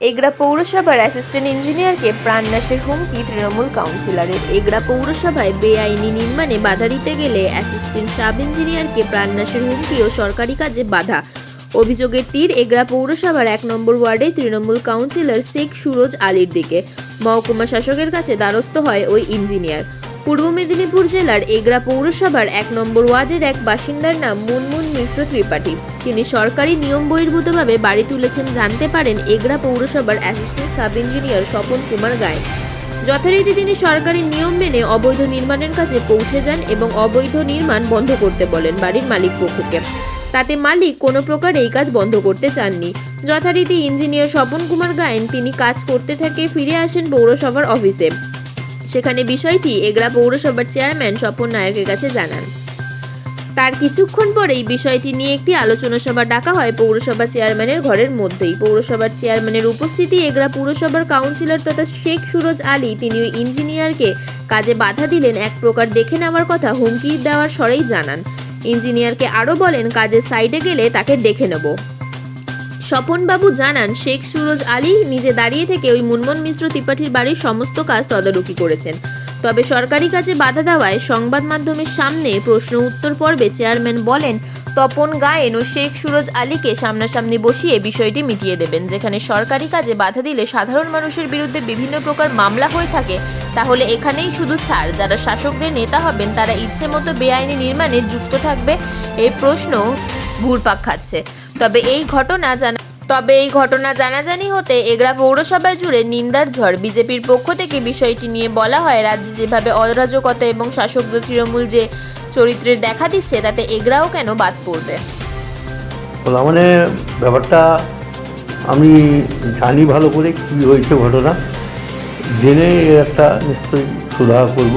এগরা পৌরসভার অ্যাসিস্ট্যান্ট ইঞ্জিনিয়ারকে প্রাণনাশের হুমকি তৃণমূল কাউন্সিলরের এগরা পৌরসভায় বেআইনি নির্মাণে বাধা দিতে গেলে অ্যাসিস্ট্যান্ট সাব ইঞ্জিনিয়ারকে প্রাণনাশের হুমকি ও সরকারি কাজে বাধা। অভিযোগের তীর এগরা পৌরসভার এক নম্বর ওয়ার্ডে তৃণমূল কাউন্সিলর শেখ সুরজ আলীর দিকে। মহকুমা শাসকের কাছে দ্বারস্থ হয় ওই ইঞ্জিনিয়ার পূর্ব মেদিনীপুর জেলার এগরা পৌরসভার এক নম্বর ওয়ার্ডের এক বাসিন্দার নাম মুনমুন মিশ্র ত্রিপাঠী। তিনি সরকারি নিয়ম বহির্ভূতভাবে বাড়ি তুলেছেন জানতে পারেন এগরা পৌরসভার assistant sub engineer Swapan Kumar Gayen যথারীতি তিনি সরকারি নিয়ম মেনে অবৈধ নির্মাণের কাছে পৌঁছে যান এবং অবৈধ নির্মাণ বন্ধ করতে বলেন বাড়ির মালিক পক্ষকে। তাতে মালিক কোনো প্রকার এই কাজ বন্ধ করতে চাননি। যথারীতি ইঞ্জিনিয়ার স্বপন কুমার গায়েন তিনি কাজ করতে থেকে ফিরে আসেন পৌরসভার অফিসে। সেখানে বিষয়টি এগরা পৌরসভার চেয়ারম্যান স্বপন নায়কের কাছে জানান। তার কিছুক্ষণ পরেই বিষয়টি নিয়ে একটি আলোচনা সভা ডাকা হয় পৌরসভা চেয়ারম্যানের ঘরের মধ্যেই। পৌরসভার চেয়ারম্যানের উপস্থিতি এগরা পৌরসভার কাউন্সিলর তথা শেখ সুরজ আলী, তিনি ইঞ্জিনিয়ারকে কাজে বাধা দিলেন, এক প্রকার দেখে নেওয়ার কথা হুমকি দেওয়ার স্বরেই জানান। ইঞ্জিনিয়ারকে আরও বলেন, কাজের সাইডে গেলে তাকে দেখে নেব। স্বপনবাবু জানান, শেখ সুরজ আলী নিজে দাঁড়িয়ে থেকে ওই মুনমন মিশ্র ত্রিপাঠীর বাড়ির সমস্ত কাজ তদারকি করেছেন। তবে সরকারি কাজে বাধা দেওয়ায় সংবাদ মাধ্যমের সামনে প্রশ্ন উত্তর পর্বে চেয়ারম্যান বলেন, তপন গায়েন ও শেখ সুরজ আলীকে সামনাসামনি বসিয়ে বিষয়টি মিটিয়ে দেবেন। যেখানে সরকারি কাজে বাধা দিলে সাধারণ মানুষের বিরুদ্ধে বিভিন্ন প্রকার মামলা হয়ে থাকে, তাহলে এখানেই শুধু ছাড়। যারা শাসকদের নেতা হবেন, তারা ইচ্ছে মতো বেআইনি নির্মাণে যুক্ত থাকবে এই প্রশ্ন ঘুরপাক খাচ্ছে। তবে এই ঘটনা জানা তবে এই ঘটনা জানাজানি হতে এগরা পৌরসভায় জুড়ে নিন্দার ঝড়। বিজেপির পক্ষ থেকে বিষয়টি নিয়ে বলা হয়, রাজ্যে যেভাবে অরাজকতা এবং শাসকদের তৃণমূল যে চরিত্রের দেখা দিচ্ছে, তাতে এগরাও কেন বাদ পড়বে? মানে ব্যাপারটা আমি জানি ভালো করে কি হয়েছে ঘটনা। জেনে একটা নিশ্চয়ই সুরাহা করব।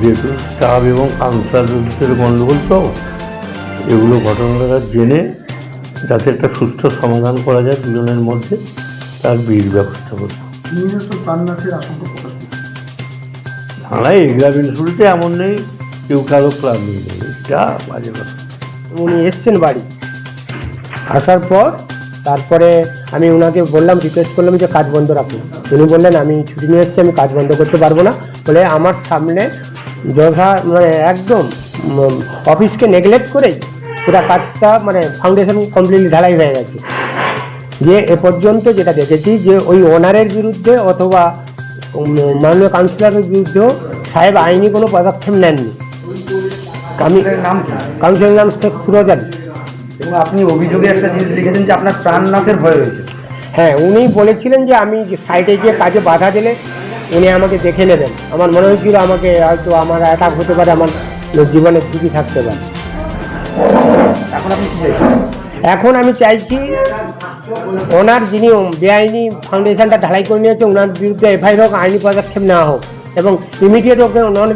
যেহেতু স্টাফ এবং কাউন্সিলরদের গণ্ডগোল তো, এগুলো ঘটনাটা জেনে যাতে একটা সুস্থ সমাধান করা যায় দুজনের মধ্যে তার বিল ব্যবস্থা করব। করছে। থানায় এগ্রাবিল শুরুতে এমন নেই কেউ কারও প্ল্যান নেই। যা বাজে উনি এসছেন বাড়ি। আসার পর? তারপরে আমি ওনাকে বললাম রিকোয়েস্ট করলাম যে কাজ বন্ধ রাখুন। উনি বললেন আমি ছুটি নিয়ে এসেছি আমি কাজ বন্ধ করতে পারব না। বলে আমার সামনে যথা মানে একদম অফিসকে নেগলেক্ট করেই পুরো কাজটা মানে ফাউন্ডেশন কমপ্লিটলি ঢালাই হয়ে গেছে। যে এ পর্যন্ত যেটা দেখেছি যে ওই ওনারের বিরুদ্ধে অথবা মাননীয় কাউন্সিলরের বিরুদ্ধেও সাহেব আইনি কোনো পদক্ষেপ নেননি। আমি নাম কি? নাম শেখ সুরজ। আলী। এবং আপনি অভিযোগে একটা জিনিস লিখেছেন যে আপনার প্রাণনাথের ভয় রয়েছে। হ্যাঁ উনি বলেছিলেন যে আমি সাইডে গিয়ে কাজে বাধা দিলে উনি আমাকে দেখে নেবেন। আমার মনে হয়েছিল আমাকে হয়তো আমার অ্যাটাক হতে পারে আমার জীবনে ঝুঁকি থাকতে পারে। এখন আপনি এখন আমি চাইছি ওনার যিনি বেআইনি ফাউন্ডেশনটা ঢালাই করে নিয়েছে, ওনার বিরুদ্ধে এফআইআর হোক, আইনি পদক্ষেপ নেওয়া হোক এবং ইমিডিয়েট ওকে নন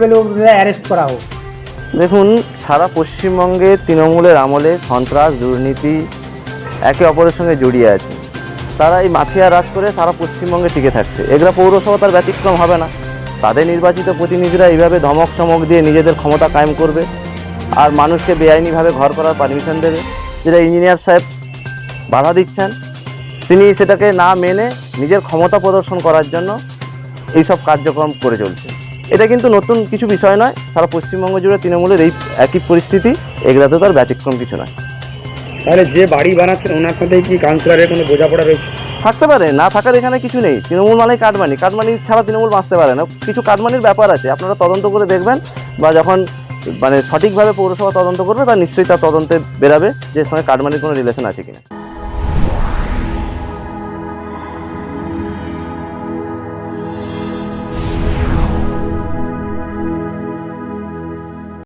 অ্যারেস্ট করা হোক। দেখুন, সারা পশ্চিমবঙ্গে তৃণমূলের আমলে সন্ত্রাস, দুর্নীতি একে অপরের সঙ্গে জড়িয়ে আছে। তারা এই মাফিয়া রাজ করে সারা পশ্চিমবঙ্গে টিকে থাকছে। এগুলা পৌরসভা তার ব্যতিক্রম হবে না। তাদের নির্বাচিত প্রতিনিধিরা এইভাবে ধমক চমক দিয়ে নিজেদের ক্ষমতা কায়েম করবে। আর মানুষকে বেআইনিভাবে ঘর করার পারমিশন দেবে। যেটা ইঞ্জিনিয়ার সাহেব বাধা দিচ্ছেন তিনি সেটাকে না মেনে নিজের ক্ষমতা প্রদর্শন করার জন্য এইসব কার্যক্রম করে চলছে এটা কিন্তু নতুন কিছু বিষয় নয় সারা পশ্চিমবঙ্গ জুড়ে তৃণমূলের এই একই পরিস্থিতি এগুলাতে তার ব্যতিক্রম কিছু নয়। তাহলে যে বাড়ি বানাচ্ছেন ওনার সাথে কি কাউন্সিলরের কোনো বোঝাপড়া রয়েছে? থাকতে পারে না থাকার এখানে কিছু নেই। তৃণমূল মানে কাটমানি। কাটমানি ছাড়া তৃণমূল বাঁচতে পারে না। কিছু কাটমানির ব্যাপার আছে আপনারা তদন্ত করে দেখবেন বা যখন মানে সঠিকভাবে পৌরসভা তদন্ত করবে বা নিশ্চয়ই তার তদন্তে বেরাবে যে সময় সঙ্গে কাটমানির কোনো রিলেশন আছে কিনা।